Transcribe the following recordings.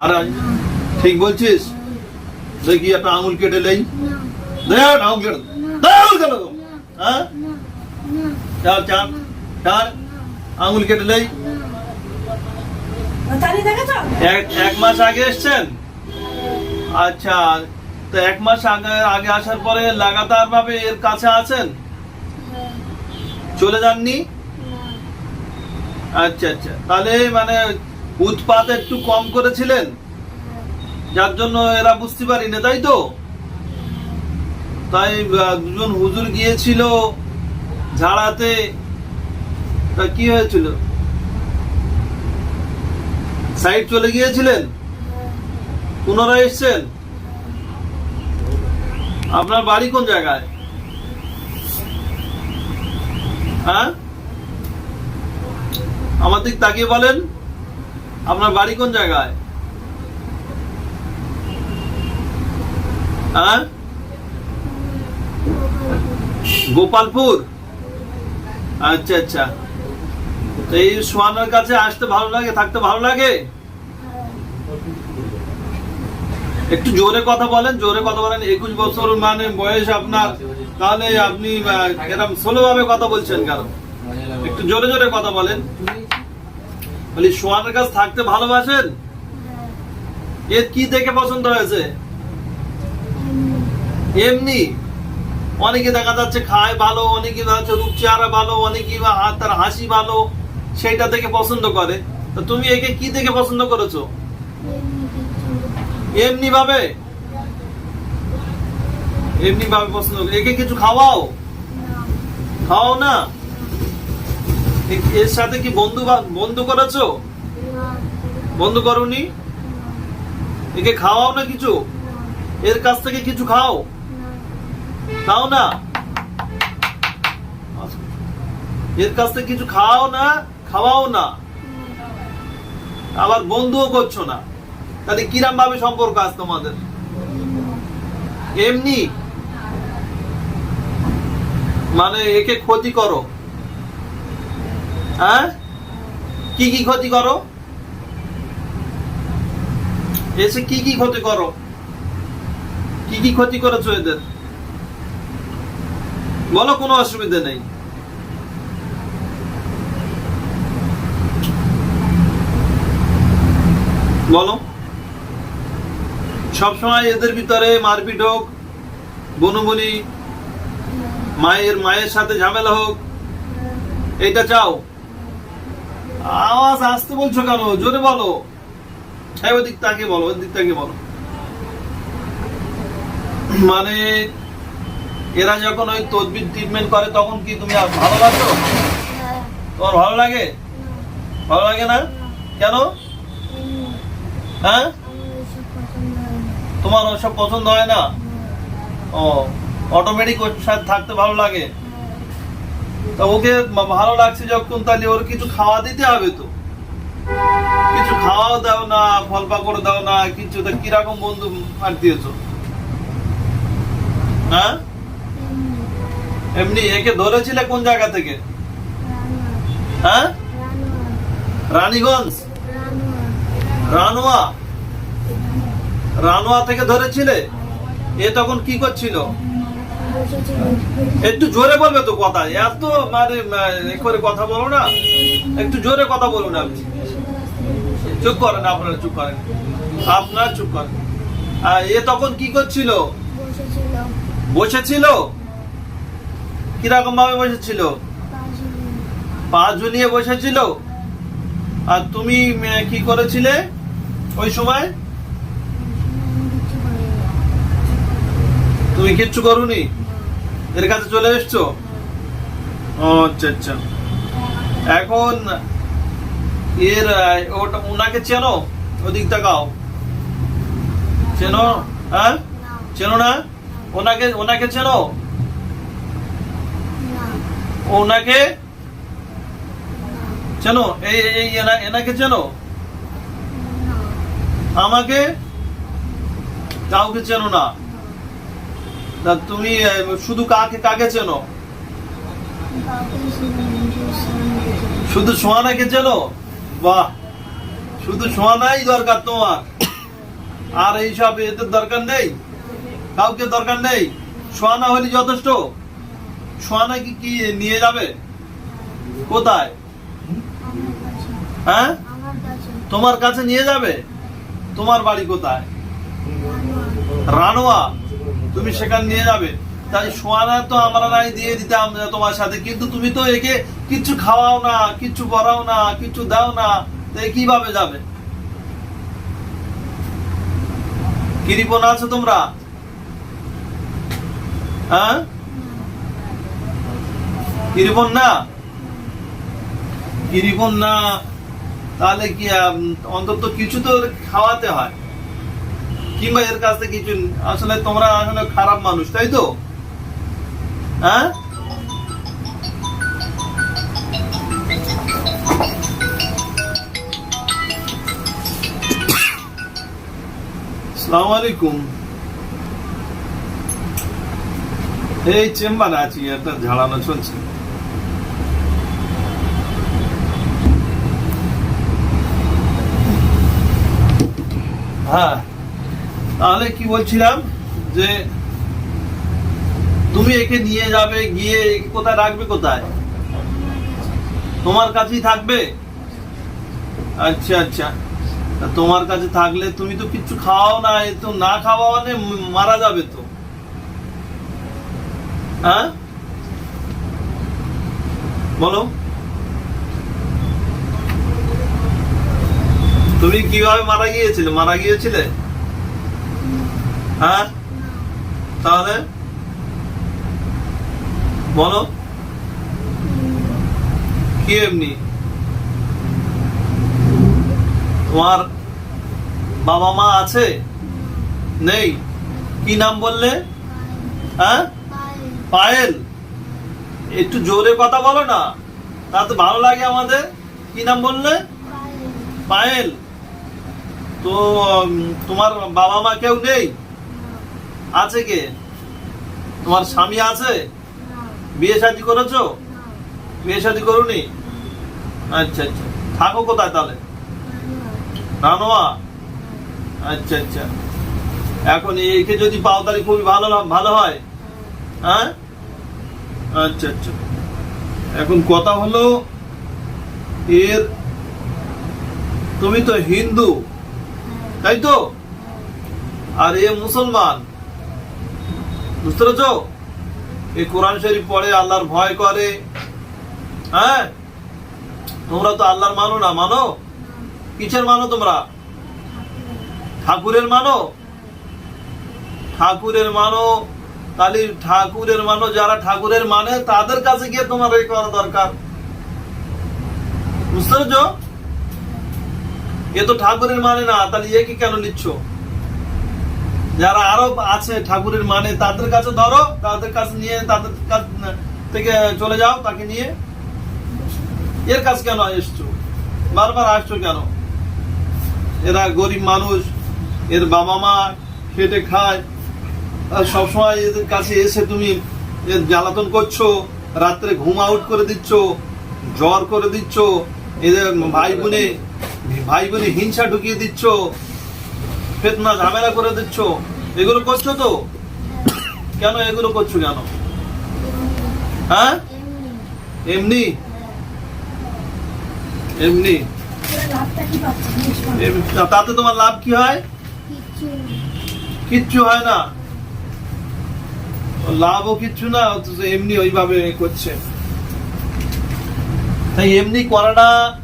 আর ঠিক বলছিস? দেখি একটা আঙুল কেটে নেই। আঙুল কেটে আঙুল কেটে। হ্যাঁ? চার চার চার আঙুল কেটে নেই। এক এক মাস আগে এসছেন? আচ্ছা তো এক মাস আগে আগে আসার পরে লাগাতার ভাবে এর কাছে আছেন? চলে যাননি? আচ্ছা আচ্ছা। তাহলে মানে উৎপাত একটু কম করেছিলেন? যার জন্য এরা বুঝতে পারি না তাই তো? তাই দুজন হুজুর গিয়েছিল ঝাড়াতে। তা কি হয়েছিল? সাইড চলে গিয়েছিলেন? পুনরায় এসছেন? আপনার বাড়ি কোন জায়গায়? হ্যাঁ? আমার দিক তাকিয়ে বলেন। আপনার বাড়ি কোন জায়গায়? হ্যাঁ? গোপালপুর? আচ্ছা আচ্ছা। এই সোয়ানের কাছে আসতে ভালো লাগে, থাকতে ভালো লাগে? একটু জোরে কথা বলেন, জোরে কথা বলেন। একুশ বছর মানে বয়স আপনার, তাহলে আপনি এরকম ভাবে কথা বলছেন কেন? একটু জোরে জোরে কথা বলেন। বলি সোয়ানের কাছে থাকতে ভালোবাসেন? এর কি দেখে পছন্দ হয়েছে? এমনি। অনেকে দেখা যাচ্ছে খায় ভালো অনেকে দেখা যাচ্ছে রূপ চেহারা ভালো অনেকে তার হাসি ভালো সেইটা দেখে পছন্দ করে। তো তুমি একে কি দেখে পছন্দ করেছ? এমনি ভাবে? এমনি ভাবে পছন্দ একে কিছু খাওয়াও? খাওয়াও না? এর সাথে কি বন্ধু বন্ধু করেছ? বন্ধু করনি? একে খাওয়াও না কিছু? এর কাছ থেকে কিছু খাও? খাও না? এর কাছ থেকে কিছু খাও না, খাওয়াও না? আবার বন্ধুও করছ না? তাহলে কিরাম ভাবে সম্পর্ক আছে তোমাদের? এমনি? মানে একে ক্ষতি করো। হ্যাঁ? কি কি ক্ষতি করো? এসে কি কি ক্ষতি করো? কি কি ক্ষতি করেছ এদের? বলো, কোনো অসুবিধা নেই। বলো। সবসময় এদের ভিতরে মারপিট হোক বনুবনি মায়ের মায়ের সাথে ঝামেলা হোক, এটা চাও? আওয়াজ আসতে বলছো কেন? জোরে বলো। হ্যাঁ ওই দিক তাকে বলো ওই দিক তাকে বলো। মানে এরা যখন ওই তদবির ট্রিটমেন্ট করে, তখন কি তুমি আর ভালোবাসো তোমার ভালো লাগে? ভালো লাগে না? কেন? হ্যাঁ? তোমার ওসব পছন্দ হয় না? ও অটোমেটিক ওর সাথে থাকতে ভালো লাগে? ওকে ভালো লাগছে যখন, তাহলে ওর কিছু খাওয়া দিতে হবে তো। কিছু খাওয়াও দাও না, ফল পাকড় দাও না, কিছু তা কীরকম বন্ধু আর দিয়েছ? হ্যাঁ? এমনি একে ধরেছিলে কোন জায়গা থেকে? হ্যাঁ? রানীগঞ্জ? রানোয়া? রানোয়া থেকে ধরেছিলে? এ তখন কি করছিল? একটু জোরে বলবে তো কথা। এত মানে করে কথা বলো না। একটু জোরে কথা বলুন আপনি। চুপ করেন আপনারা, চুপ করেন। আপনারা চুপ করেন। আর এ তখন কি করছিল? বসেছিল? কীরকম ভাবে বসেছিল? পা ঝুলিয়ে বসেছিল? আর তুমি কি করেছিলে ওই সময়? তুমি কিচ্ছু করুনি? এর কাছে চলে এসছো? আচ্ছা আচ্ছা। এখন এর ওটা ওনাকে চেনো? ওদিক তাকাও। চেনো? হ্যাঁ? চেনো না? ওনাকে ওনাকে চেনো? ওনাকে? চেনো? এই এই এনা- এনাকে চেনো? আমাকে? কাউকে চেনো না? তা তুমি শুধু কাকে কাকে চেনো? শুধু সোহানাকে চেনো? বাহ, শুধু সোহানাই দরকার তোমার। আর এইসব এদের দরকার নেই? কাউকে দরকার নেই? সোহানা হলে যথেষ্ট। সোয়ানা কি কি নিয়ে যাবে? কোথায়? হ্যাঁ? তোমার কাছে নিয়ে যাবে? তোমার বাড়ি কোথায়? রানোয়া? তুমি সেখানে নিয়ে যাবে। তাই সোয়ানা তো আমরা নাই দিয়ে দিতাম তোমার সাথে। কিন্তু তুমি তো একে কিচ্ছু খাওয়াও না কিচ্ছু করাও না কিচ্ছু দাও না। তো কীভাবে যাবে? কিরিপন আছো তোমরা? হ্যাঁ? কিরিপন না? কিরিপন না? তাহলে কি অন্তত কিছু তো খাওয়াতে হয়। কিংবা এর কাছ থেকে কিছু আসলে তোমরা আসলে খারাপ মানুষ, তাই তো? হ্যাঁ? আসসালামু আলাইকুম। এই চেম্বার আছি, একটা ঝাড়ানো চলছে। হ্যাঁ। তাহলে কি বলছিলাম যে তুমি একে নিয়ে যাবে, গিয়ে কোথায় রাখবে কোথায়? তোমার কাছেই থাকবে? আচ্ছা আচ্ছা। তোমার কাছে থাকলে তুমি তো কিছু খাওয়াও না তো না খাওয়া মানে মারা যাবে তো। হ্যাঁ? বলো। তুমি কীভাবে মারা গিয়েছিলে? মারা গিয়েছিলে? হ্যাঁ? তাহলে? বলো। কি এমনি? তোমার বাবা মা আছে? নেই? কি নাম বললে? হ্যাঁ? পায়েল। একটু জোরে কথা বলো না। তা তো ভালো লাগে আমাদের। কি নাম বললে? পায়েল। তো তোমার বাবা মা কেউ নেই? আছে কে? তোমার স্বামী আছে? বিয়ে শাদী করেছ? বিয়ে শাদী করুনি? আচ্ছা আচ্ছা। থাকো কোথায় তাহলে? রানোয়া? আচ্ছা আচ্ছা। এখন একে যদি পাও তাহলে খুবই ভালো ভালো হয়। হ্যাঁ? আচ্ছা আচ্ছা। এখন কথা হলো এর তুমি তো হিন্দু, তাই তো? আর এ মুসলমান। বুঝতে পেরেছ? এই কোরআন শরীফ পড়ে আল্লাহর ভয় করে। হ্যাঁ? তোমরা তো আল্লাহর মানো না, মানো? কিসের মানো তোমরা? ঠাকুরের মানো? ঠাকুরের মানো, তাহলে ঠাকুরের মানো, যারা ঠাকুরের মানে তাদের কাছে গিয়ে তোমার এই করা দরকার। বুঝতে পেরেছ? এ তো ঠাকুরের মানে না, তাহলে একে কেন নিচ্ছ? যারা আরও আছে ঠাকুরের মানে তাদের কাছে ধরো, তাদের কাছে নিয়ে, তাদের কাছ থেকে চলে যাও, তাকে নিয়ে। এর কাছে কেন এসছো? বারবার আসছো কেন? এরা গরিব মানুষ, এর বাবা মা খেটে খায় সবসময় এদের কাছে এসে তুমি এর জ্বালাতন করছ, রাত্রে ঘুম আউট করে দিচ্ছ, জ্বর করে দিচ্ছ, এদের ভাই বোনে ভাই বোনে হিংসা ঢুকিয়ে দিচ্ছ, ফেতনা ঝামেলা করে দিচ্ছ। এগুলো করছ তো? কেন এগুলো করছ কেন? হ্যাঁ? এমনি? এমনি? তাতে তোমার লাভ কি হয়? কিচ্ছু হয় না। লাভও কিচ্ছু না এমনি ওইভাবে করছে। তাই এমনি করাটা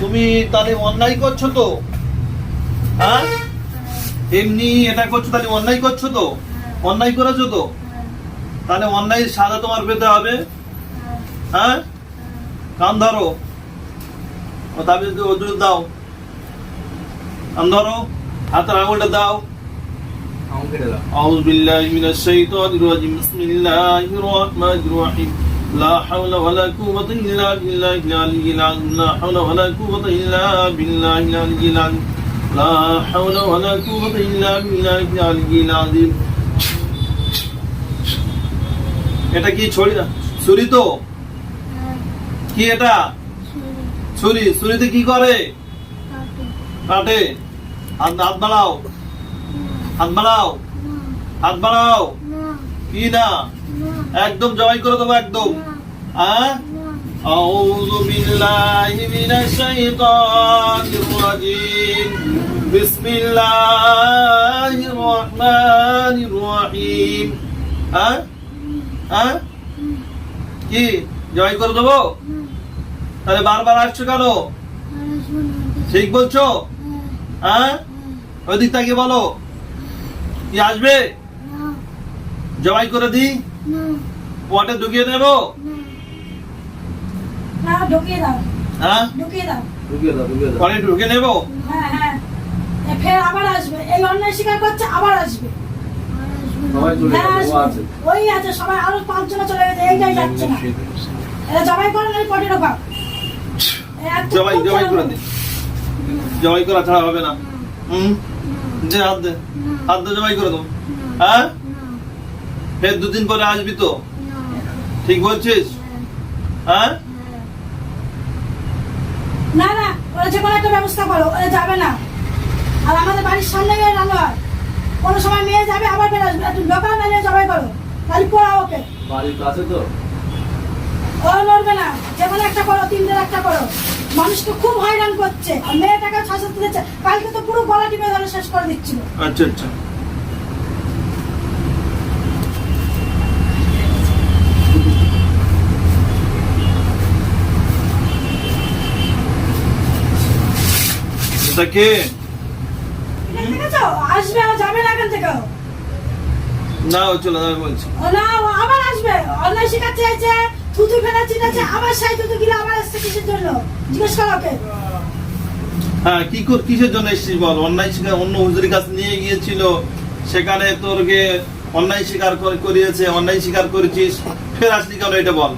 তুমি তাহলে অন্যায় করছ তো? হ্যাঁ? এমনি এটা করছ তাহলে অন্যায় করছ তো অন্যায় করেছ তো তাহলে অন্যায় সাজা তোমার পেতে হবে হ্যাঁ কান ধরো তাহলে ওজন দাও কান ধরো হাতের আঙুলটা দাও أعوذ بالله من الشيطان الرجيم بسم الله الرحمن الرحيم لا حول ولا قوة إلا بالله العلي العظيم لا حول ولا قوة إلا بالله العلي العظيم لا حول ولا قوة إلا بالله العلي العظيم. এটা কি ছড়ি না? ছুরি তো? কি এটা? ছুরি? ছুরিতে কি করে? কাটে। হাত হাত বাড়াও। হাত বাড়াও। হাত বাড়াও। কি না? একদম জবাই করে দেবো একদম। হ্যাঁ? أعوذ بالله من الشيطان الرجيم بسم الله الرحمن الرحيم হ্যাঁ হ্যাঁ কি জয় করে দেবো তাহলে বারবার আসছো কেন ঠিক বলছো হ্যাঁ ওই দিক তাকিয়ে বলো কি আসবে জবাই করে দিই পটে ঢুকিয়ে দেবো না ঢুকিয়ে দাও। হ্যাঁ? ঢুকিয়ে দাও। ঢুকিয়ে দাও ঢুকিয়ে দাও। পরে ঢুকে নেব হ্যাঁ হ্যাঁ। ফের আবার আসবে। এই অন্যায় স্বীকার করছে আবার আসবে। সবাই চলে হ্যাঁ যাবে ও আছে। আসবে ওই আছে সবাই আরও পাঁচজনে চলে গেছে এইটাই যাচ্ছে না। এটা জবাই করে না পটে ঢোকা জবাই জবাই করে দিন জবাই করা ছাড়া হবে না। হুম? যে হাত দে। হাত দে জবাই করে দেবো হ্যাঁ? ফের দুদিন পরে আসবি তো? ঠিক বলছিস? হ্যাঁ? না না ওরা যে কোনো একটা ব্যবস্থা করো ওরা যাবে না। আর আমাদের বাড়ির সামনে গিয়ে রান্না হয় কোনো সময় মেয়ে যাবে আবার ফের আসবে। একটু লোকাল না নিয়ে জবাই করো। তাহলে পড়া ওকে। বাড়ির কাছে তো? ও লড়বে না। যে কোনো একটা করো তিনটের একটা করো। মানুষকে খুব হয়রান করছে। আর মেয়েটাকে শাসাতে দিচ্ছে কালকে তো পুরো গলা টিপে ধরে শেষ করে দিচ্ছিল। আচ্ছা আচ্ছা। এটা কে? আসবে যাবে না এখান থেকে না ও চলে যাবে বলছি। ও না ও আবার আসবে। অন্যায় শিকার চেয়েছে থুতু ফেলা আবার সেই থুতু গিলে আবার এসছে কিসের জন্য? জিজ্ঞেস করো ওকে। হ্যাঁ কি কর কিসের জন্য এসেছিস বল? অন্যায় শিকার অন্য হুজুরের কাছে নিয়ে গিয়েছিল। সেখানে তোরকে অন্যায় স্বীকার করে করিয়েছে অন্যায় স্বীকার করেছিস। ফের আসলি কেন এটা বল?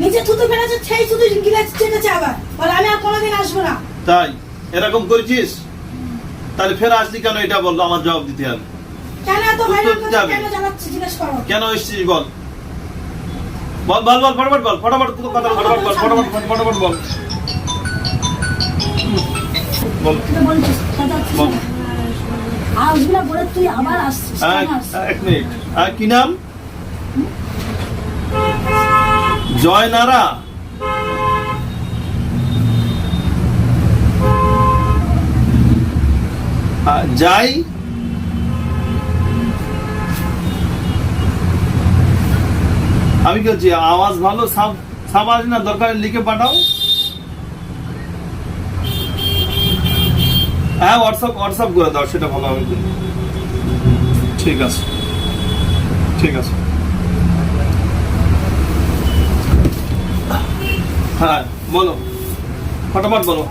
নিচে থুতু ফেলেছে সেই থুতু গিলে চেনেছে আবার। বলে আমি আর কোনোদিন আসব না। তাই? এরকম করেছিস? তাহলে ফের আসলি কেন? এটা বলল আমার জবাব দিতে হবে। কেন এসেছিস বল। বল বল বল ফটাফট বল ফটাফট কোনো কথা ফটাফট বল ফটাফট বল, ফটাফট বল। বল। তুই বলছিস চেঁচাচ্ছিস বল। না। আসবি না বলে তুই আবার আসছিস এক কেন আসছিস? এক মিনিট আর কি নাম জয় নারা আহ, যাই। আমি বলছি, আওয়াজ ভালো? সাব সাব না, দরকার লিখে পাঠাও। হ্যাঁ হোয়াটসঅ্যাপ হোয়াটসঅ্যাপ করে দাও, সেটা ভালো হবে। ঠিক আছে। ঠিক আছে। হ্যাঁ বলো। ফটাফট বলো।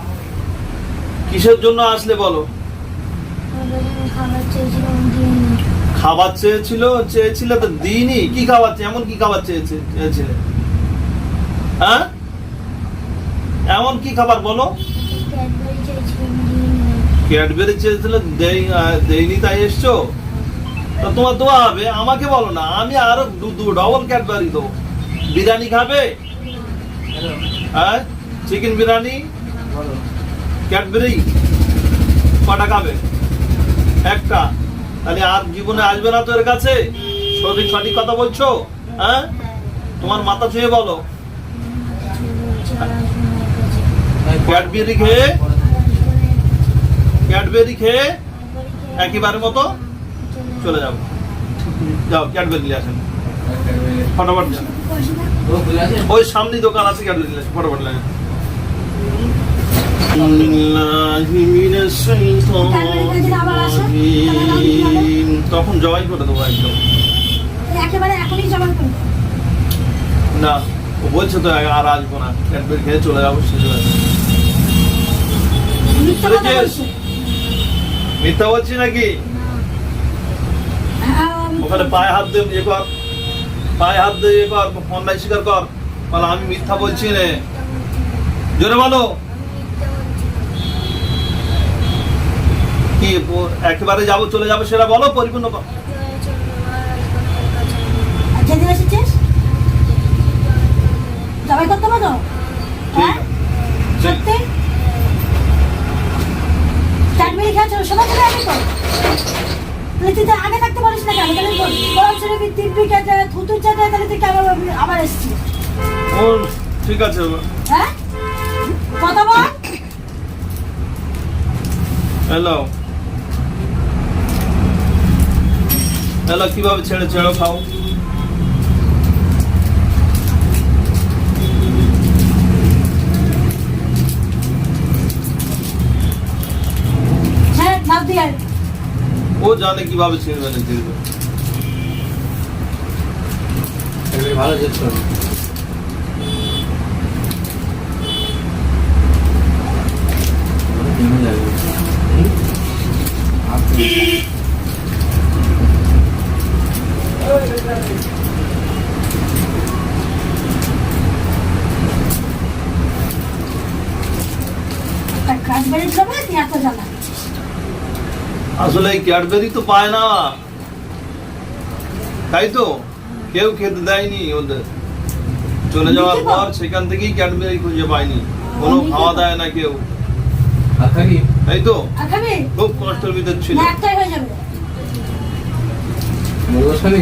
কিসের জন্য আসলে বলো? খাবার চেয়েছিল চেয়েছিল তো দিইনি। কি খাবার এমন কি খাবার চেয়েছে চেয়েছিলে? হ্যাঁ? এমন কি খাবার বলো? ক্যাডবেরি চেয়েছিল দেইনি তাই এসছো? তা তোমার দোয়া হবে আমাকে বলো না আমি আরও দু ডবল ক্যাডবেরি দেবো। বিরিয়ানি খাবে? হ্যাঁ? চিকেন বিরিয়ানি? ক্যাডবেরি? কটা খাবে? একটা। তাহলে আর জীবনে আসবে না তো এর কাছে? সঠিক সঠিক কথা বলছো? হ্যাঁ? তোমার মাথা ছুঁয়ে বলো। ক্যাডবেরি খেয়ে? ক্যাডবেরি খেয়ে একেবারে মতো চলে যাব। যাও, ক্যাডবেরি নিয়ে আসেন। ফটাফট। ওই সামনে দোকান আছে ক্যাডবেরি নিয়ে আসেন। ফটাফট লাগে তখন জবাই করে দেবো একদম। একেবারে এখনই জমা করো না ও বলছে তো আর আসব না ক্যাডবেরি খেয়ে চলে যাব শেষ মিথ্যা? বলছে নাকি? ওখানে পায়ে হাত দিয়ে ইয়ে কর পায়ে হাত দিয়ে ইয়ে কর অন্যায় স্বীকার কর। বলো আমি মিথ্যা বলছি রে জোরে বলো। কি একেবারে যাব চলে যাব সেটা বলো পরিপূর্ণ জবাই করতে পারো ঠিক হ্যাঁ? খেয়েছো চলে তো? তাহলে তুই আগে থাকতে পারিস না কেন? তাহলে তাহলে তুই কেন আবার এসছিস। ঠিক আছে হ্যাঁ? কথা বল। হ্যালো হ্যালো কীভাবে ছেড়ে ছেড়ে খাও ও জানে কীভাবে ছেড়বে না ছেড়বে ভালো করবে কেমন লাগে আপনি একটা কাজ বেরিয়ে যাবে তুই এত জ্বালা আসলে ক্যাডবেরি তো পায় না। তাই তো? কেউ খেতে দেয়নি ওদের। চলে যাওয়ার পর সেখান থেকেই ক্যাডবেরি খুঁজে পায়নি কোনো খাওয়া দেয় না কেউ। তাই তো? খুব? কষ্টের ভিতর ছিল। খাবি?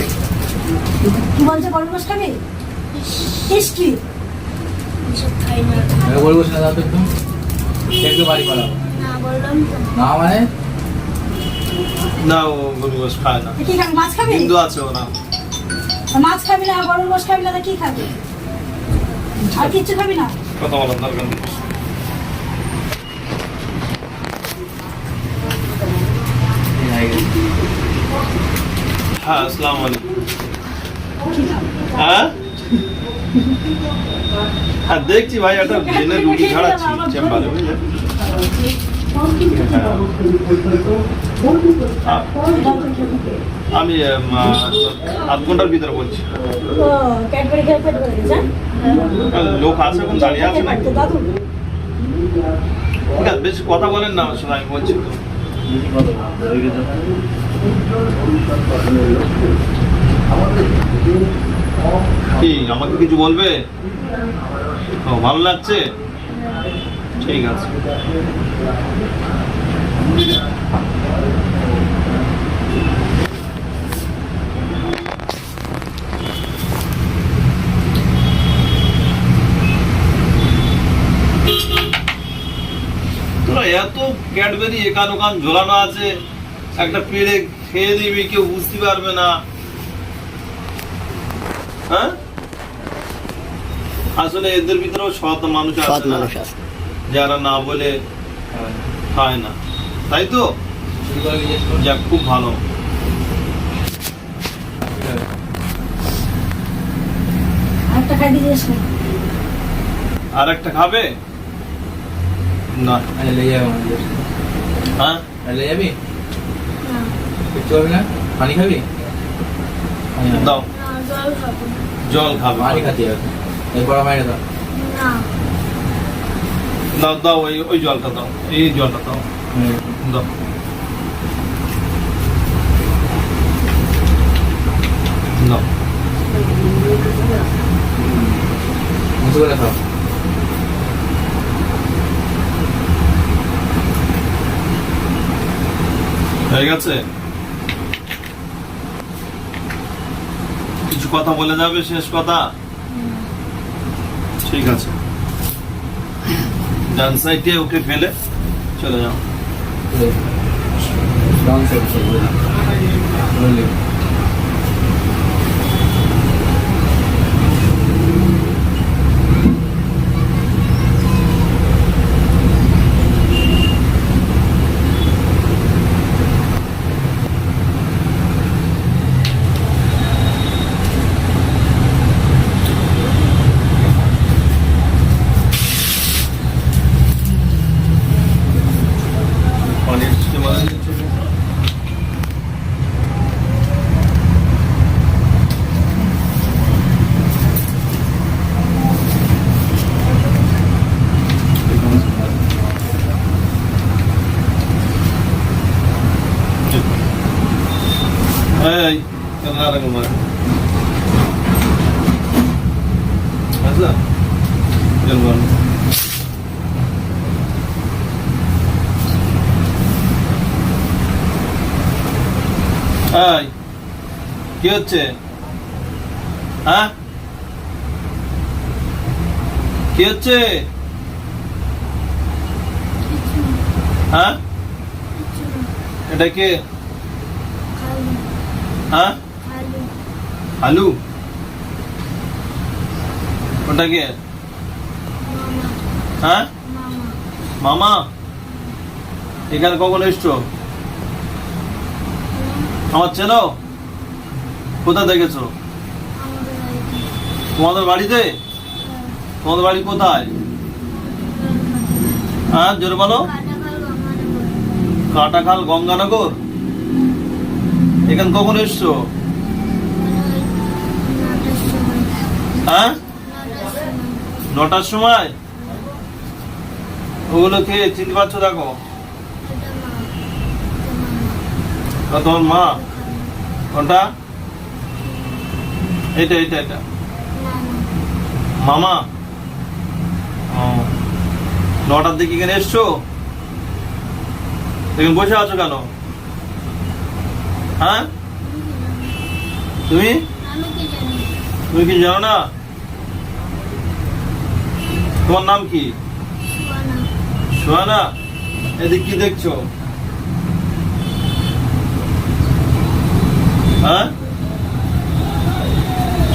কি বলছে গরম মাছ কি? খাই না এবার বলব না দাও তো। একটু বাড়ি না মানে? না ও খায় না। কি খাবি? মাছ খাবি? হিন্দু আছে ওরা। মাছ খাবি না গরম মাছ খাবি না কি খাবি? আর কিচ্ছু খাবি না? কথা বলার দরকার নেই। এই গেছে। আসসালামু আলাইকুম। কি খাবি? হ্যাঁ? হ্যাঁ দেখছি ভাই, একটা জেনে রুটি ছাড়াচ্ছি চেম্বারে। আমি আধ ঘণ্টার ভিতরে বলছি লোক আছে এখন দাঁড়িয়ে আছে আছে, বেশি কথা বলেন না, শোনা, আমি বলছি তো গেছে। কি আমাকে কিছু বলবে? ও, ভালো লাগছে? ঠিক আছে। এত ক্যাডবেরি একান ওকান ঝোলানো আছে, একটা পেড়ে খেয়ে দিবি কেউ বুঝতে পারবে না। হ্যাঁ? আসলে এদের ভিতরেও সৎ মানুষ সৎ আছে মানুষ আছে। যারা না বলে। খায় না। তাই তো। যাক খুব ভালো। আর একটা খাবে? না। হ্যাঁ? যাবি না। কিচ্ছু হবে না? পানি খাবি? দাও। জল খাব। না। জল খাবে। পানি খাতে হবে। এরপর মাইনে দাও। না। দাও দাও ওই ওই জলটা দাও এই জলটা দাও। হুম। দাও। দাও। মুছে করে খাও। হয়ে গেছে? কিছু কথা বলে যাবে শেষ কথা? ঠিক আছে। ডান সাইডে ওকে ফেলে চলে যাও। ডান সাইড বলে বলে পানির সিস্টেম আছে এই এই কি হচ্ছে হ্যাঁ কি হচ্ছে হ্যাঁ এটা কে হ্যাঁ আলু? ওটা কে? হ্যাঁ? মামা? এখানে কখন এসছো? আমার চেনো? কোথায় দেখেছ? তোমাদের বাড়িতে? তোমাদের বাড়ি কোথায়? হ্যাঁ জোরে বলো। কাটাখাল গঙ্গানগর? এখানে কখন এসছো নটার সময় হ্যাঁ? নটার সময়? ওগুলো কে চিনতে পারছ দেখো। তোমার মা? কোনটা? এটা এটা এটা মামা? ও। নটার দিকে এখানে এসছো? এখানে বসে আছো কেন? হ্যাঁ? তুমি? তুমি কি জানো না? তোমার নাম কি? সুয়ানা। সোহানা এদিক কি দেখছ? হ্যাঁ?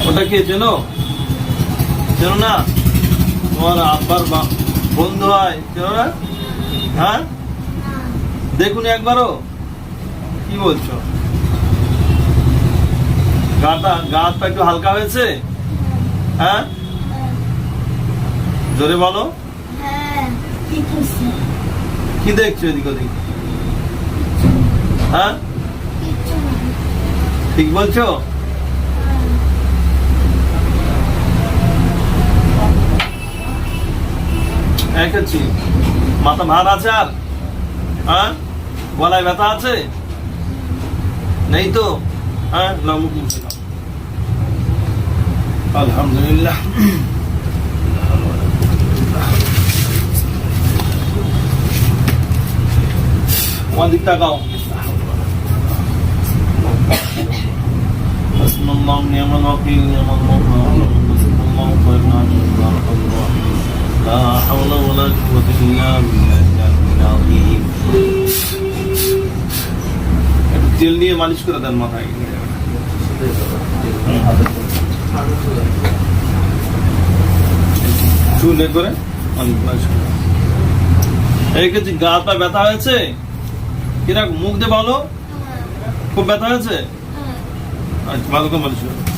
ওটা কে চেনো? চেনো না? তোমার আব্বার বন্ধু হয় চেনো না? হ্যাঁ? দেখুন একবারও। কি বলছো? গাটা গা হাত একটু হালকা হয়েছে? হ্যাঁ? জোরে বলো। হ্যাঁ কি দেখছ এদিক ওদিক? হ্যাঁ? ঠিক বলছো? একেছি মাথা ভার আছে আর? হ্যাঁ? গলায় ব্যথা আছে? নেই তো? হ্যাঁ আলহামদুলিল্লাহ। ওয়াদিকটা গাও بسم الله نعم الوكيل نعم المولى بسم الله خير نعيم بارك الله لا حول ولا قوة إلا بالله العظيم তেল নিয়ে মালিশ করে দেন মাথায় চুলে করে মালিশ করে এই কিছু গা পা ব্যথা হয়েছে কীরকম মুখ দিয়ে ভালো খুব ব্যথা হয়েছে? হ্যাঁ। আচ্ছা ভালো করে মালিশ করো